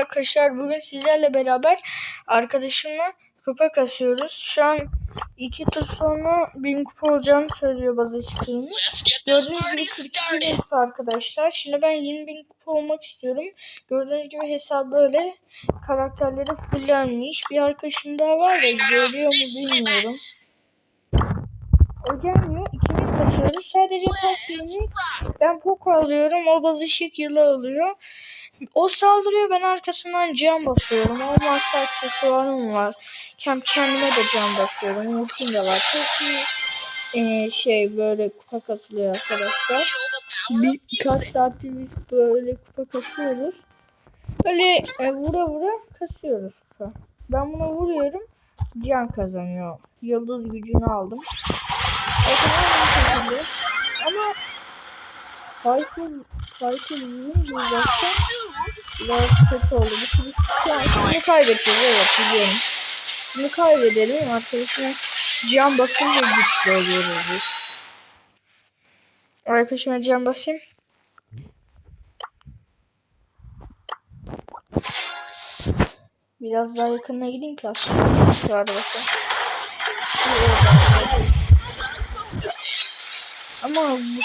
arkadaşlar bugün sizlerle beraber arkadaşımla kupa kasıyoruz. Şu an iki tur sonra 1000 kupa olacağını söylüyor bazı çıkığını. Gördüğünüz gibi 42 bin kupa arkadaşlar. Şimdi ben 20 bin kupa olmak istiyorum. Gördüğünüz gibi hesap böyle karakterleri fullenmiş. Bir arkadaşım daha var da görüyor mu bilmiyorum. O gelmiyor. İkimiz kaçıyoruz. Sadece Poco'yu ben Poco alıyorum. O bazı ışık yılı alıyor. O saldırıyor ben arkasından cam basıyorum. Olmazsa aksesuarım var. Kem kendime de cam basıyorum. Ultim de var. Çok iyi ee, şey böyle kupa kasılıyor arkadaşlar. Bir, birkaç saattir biz böyle kupa kasıyoruz. Böyle e, vura vura kasıyoruz. Ben buna vuruyorum. Can kazanıyor. Yıldız gücünü aldım. Ama Cycle, Cycle vurunca uzaktan biraz kötü oldu. An şimdi kaybedeceğiz evet biliyorum. Şimdi kaybedelim arkadaşına can basınca güçlü oluyoruz biz. Arkadaşıma can basayım. Biraz daha yakınına gideyim ki aslında. Şu arabası. Ama bu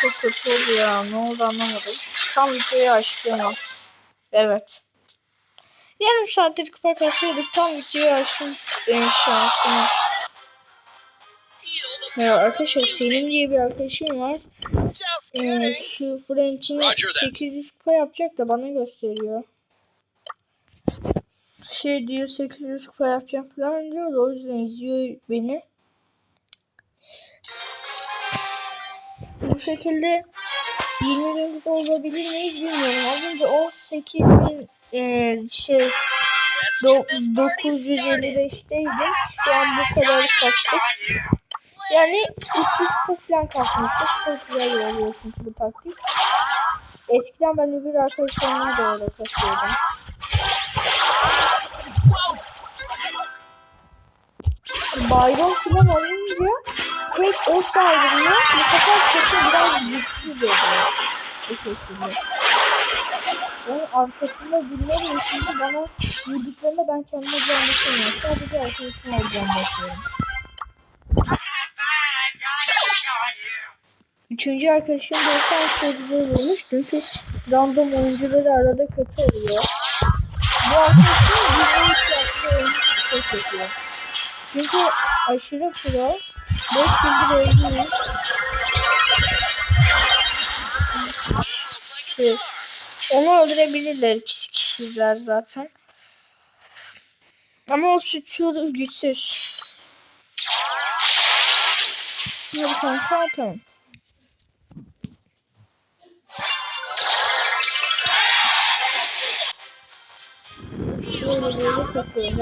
çok kötü oldu ya. Ne oldu anlamadım. Tam videoyu açtım. Evet. Yarım saattir kupa kasıyorduk. Tam videoyu açtım. Benim şansım. Ya arkadaşlar Selim diye bir arkadaşım var. Ee, şu Frank'in 800 kupa yapacak da bana gösteriyor. Şey diyor 800 kupa yapacağım falan diyor da o yüzden izliyor beni. Bu şekilde 20 bin kupa olabilir miyiz bilmiyorum. Az önce 18 bin e, şey do, 955'teydim. Şu an bu kadar kastık. Yani 300 kupa falan kasmıştık. Çok güzel oluyor bu taktik. Eskiden ben öbür arkadaşlarımla da öyle kasıyordum. Bayram falan olunca tek o saldırıyor. Bu sefer sesim biraz güçsüz oluyor. Bu şekilde. Yani arkasında dinlemiyor çünkü bana vurduklarında ben kendime can basamıyorum. Sadece arkadaşıma can basıyorum. Üçüncü arkadaşım da olsa çok güzel çünkü random oyuncuları arada kötü oluyor. Bu arkadaşım bizim üç yaptığı oyunu çok kötü. Çünkü aşırı pro. 5 yıldır oynuyor. Şey, onu öldürebilirler kişiler zaten. Ama o suçlu güçsüz. Hadi kanka tamam.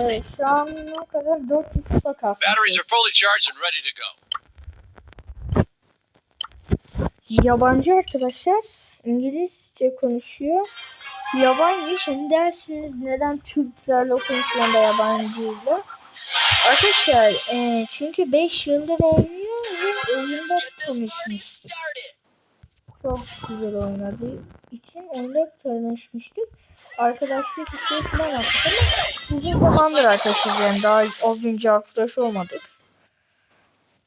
Evet şu an ne kadar 400 kupa Batteries are fully charged and ready to go. Yabancı arkadaşlar İngilizce konuşuyor. Yabancı şimdi dersiniz neden Türklerle konuşuyor da yabancıyla. Arkadaşlar e, çünkü 5 yıldır oynuyor ve oyunda tanışmıştık. Çok güzel oynadığı için oyunda tanışmıştık. Arkadaşlık isteği falan yaptık ama uzun zamandır arkadaşız yani daha az önce arkadaş olmadık.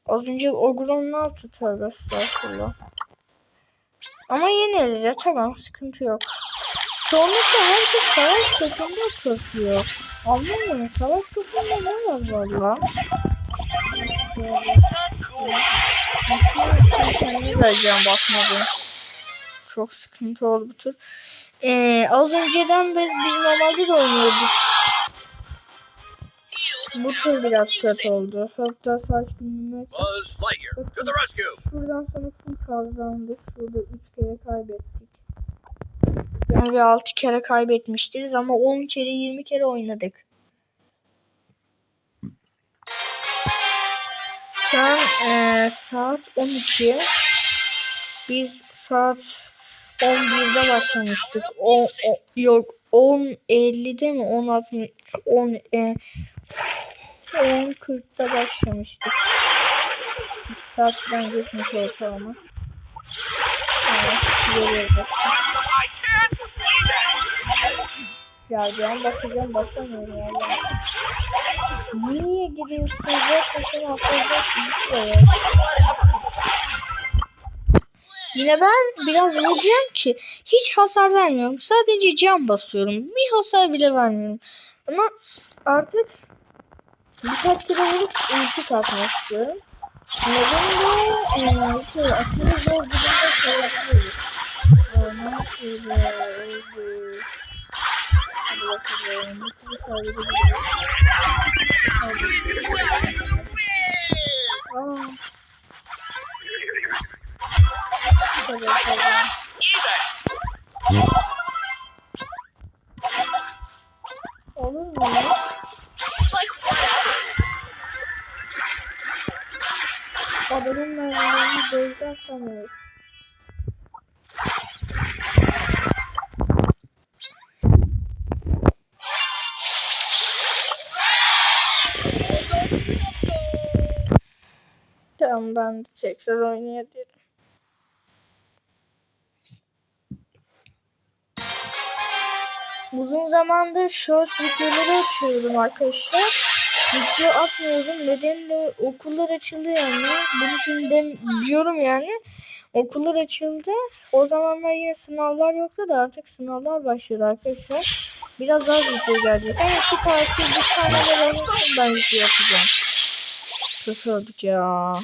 Az önce Ogron ne yaptı tövbe estağfurullah. Ama yeneriz ya tamam sıkıntı yok. Çoğunlukla herkes savaş topunda kasıyor. Anlamıyorum savaş topunda ne var valla? Vereceğim basmadım. Çok sıkıntı oldu bu tur. Ee, az önceden biz, biz normalde de oynuyorduk. Bu tur biraz kötü oldu. Hatta saç rescue. Şuradan sonra full kazandık. Şurada 3 kere kaybettik. Yani bir 6 kere kaybetmiştiriz ama 10 kere 20 kere oynadık. Şu an eee, saat 12. Biz saat 11'de başlamıştık. O, o yok 10.50'de mi 10.60 10 e, 10.40'da başlamıştık. Bir saatten geçmiş ortalama. Evet. Ya ben bakacağım bakamıyorum valla. Niye gidiyorsun? Zaten seni atlayacaksın. Hiç Yine ben biraz vuracağım ki hiç hasar vermiyorum. Sadece can basıyorum. Bir hasar bile vermiyorum. Ama artık birkaç kere vurup ulti katmak istiyorum. Neden de eee şey aslında zor. Bir kaybedebiliriz. Aa. Olur mu ya? Adamın mermilerini gözden sanıyoruz. Tamam ben tekrar oynayabilirim. Uzun zamandır short videoları atıyorum arkadaşlar. Video atmıyorum. Nedeni de okullar açıldı yani. Bunu şimdiden diyorum yani. Okullar açıldı. O zamanlar yine sınavlar yoktu da artık sınavlar başladı arkadaşlar. Biraz daha video gelecek. En iki tatil bir tane için ben video yapacağım. Kötü olduk ya.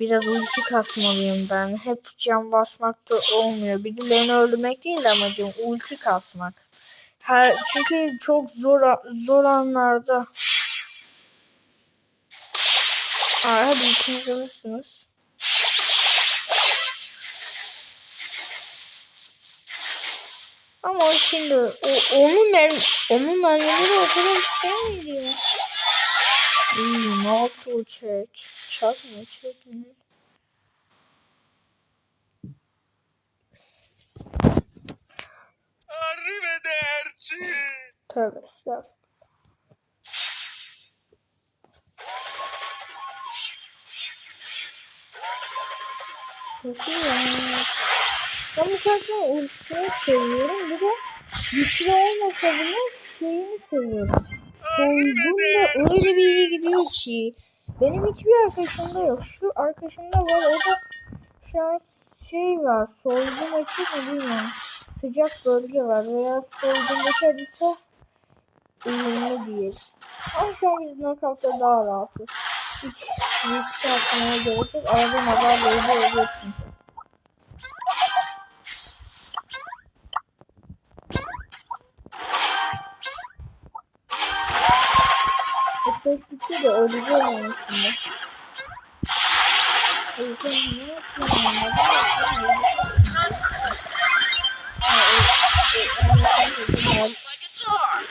Biraz ulti kasmalıyım ben. Hep can basmak da olmuyor. Birilerini öldürmek değil de amacım ulti kasmak. Her, çünkü çok zor zor anlarda. Aa, hadi ikiniz alırsınız. Ama şimdi o, onun mer onun mermileri o kadar miydi ya? İyi, ne yaptı o çek? Çak mı çek mi? Arrivederci. Tövbe estağfurullah. Kötü ya. Ben bu karakterin ultisini seviyorum. Bir de güçlü olmasa bile şeyini seviyorum. Soygun da öyle bir iyi gidiyor ki. Benim hiçbir arkadaşımda yok. Şu arkadaşımda var. O da şu an şey var. Soygun açık mı bilmiyorum. Sıcak bölge var. Veya soygundaki harita uyumlu değil. Ama şu an biz knockout'ta daha rahatız. Hiç risk atmaya gerek yok. Arada haberle ödeyebilirsin. O ses de öleceğim onun içinde. O yüzden ne o- o- My guitar.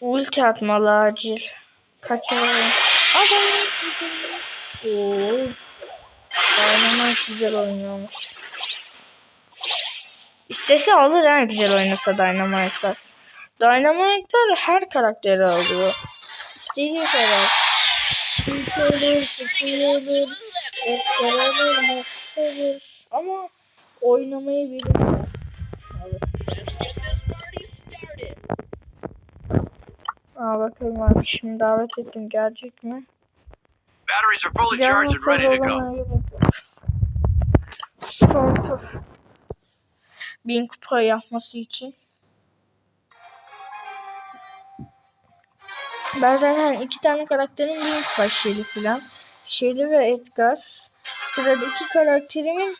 Ulti atmalı acil. Kaçıralım. Adam. Oo. Dynamite güzel oynuyormuş. İstese alır ha güzel oynasa Dynamite'lar. Dynamite'lar her karakteri alıyor. İstediği kadar. Ulti olur, sıkıntı olur, Edgar olur. Ama oynamayı started. Aa bakalım abi şimdi davet ettim gelecek mi? Batteries are fully charged and ready to go. Sponsor. Bin kupa yapması için. Ben zaten iki tane karakterin bin kupa Shelly falan. Shelly ve Edgar. Sıradaki karakterimin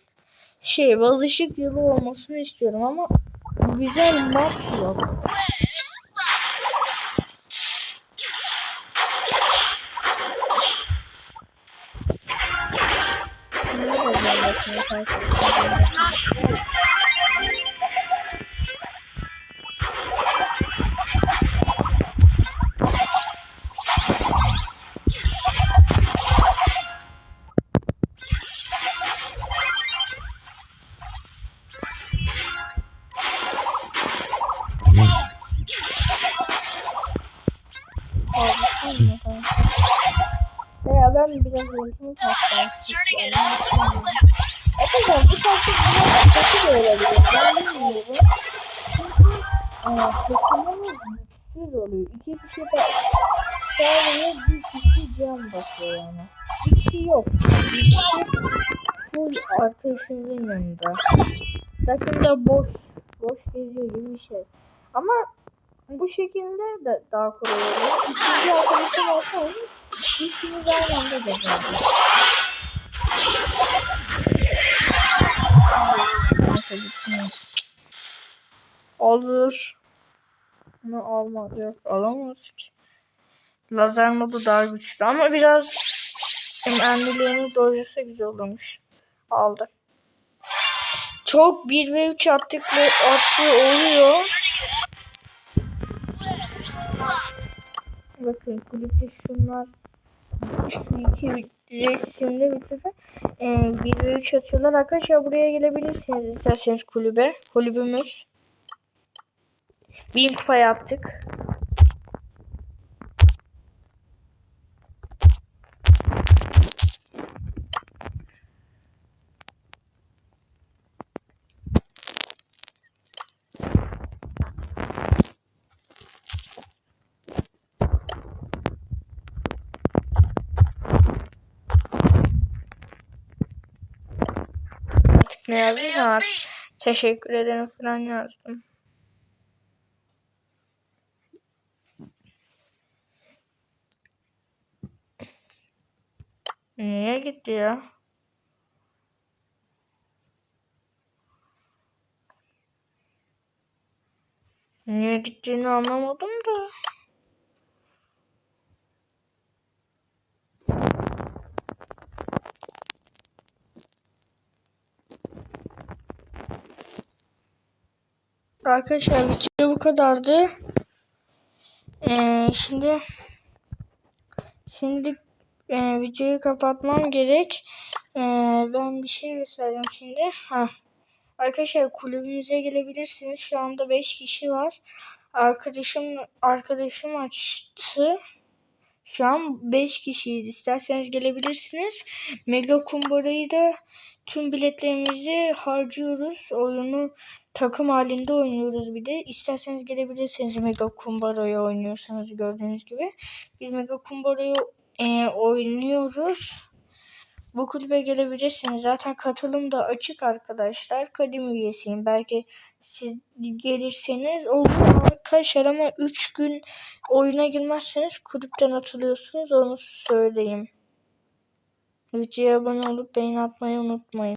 şey bazışık yılı olmasını istiyorum ama güzel map yok. Ne güzel ben biraz yöntemi yani. Arkadaşlar bu taktik biraz kötü de. Ben bilmiyorum. Çünkü. İki kişi de sadece bir kişi can basıyor yani. Bir kişi yok. Bir kişi full arkadaşınızın yanında. Zaten da boş. Boş geziyor gibi bir şey. Ama bu şekilde de daha kolay oluyor. İkinci arkadaşım olsaydı anda gezerdik. Neyse gitmeyin. Olur. Bunu alma yok alamaz ki. Lazer modu daha güçlü ama biraz endilerini doldursa güzel olurmuş. Aldı. Çok 1 ve 3 attıklı attı oluyor. Bakın kulüpte şunlar şu iki resimde bitirdi. Ee, 1 ve 3 atıyorlar. Arkadaşlar buraya gelebilirsiniz isterseniz kulübe. Kulübümüz. 1000 kupa yaptık. Ne yazdıysam artık teşekkür ederim falan yazdım. Niye gitti ya? Niye gittiğini anlamadım da. Arkadaşlar video bu kadardı. Ee, şimdi şimdi e, videoyu kapatmam gerek. Ee, ben bir şey göstereceğim şimdi. Ha. Arkadaşlar kulübümüze gelebilirsiniz. Şu anda 5 kişi var. Arkadaşım arkadaşım açtı. Şu an 5 kişiyiz. İsterseniz gelebilirsiniz. Mega kumbarayı da tüm biletlerimizi harcıyoruz. Oyunu takım halinde oynuyoruz bir de. İsterseniz gelebilirsiniz Mega kumbarayı oynuyorsanız gördüğünüz gibi. Biz Mega kumbarayı e, oynuyoruz. Bu kulübe gelebilirsiniz. Zaten katılım da açık arkadaşlar. Kadim üyesiyim. Belki siz gelirseniz olur arkadaşlar ama 3 gün oyuna girmezseniz kulüpten atılıyorsunuz. Onu söyleyeyim. Videoya abone olup beğeni atmayı unutmayın.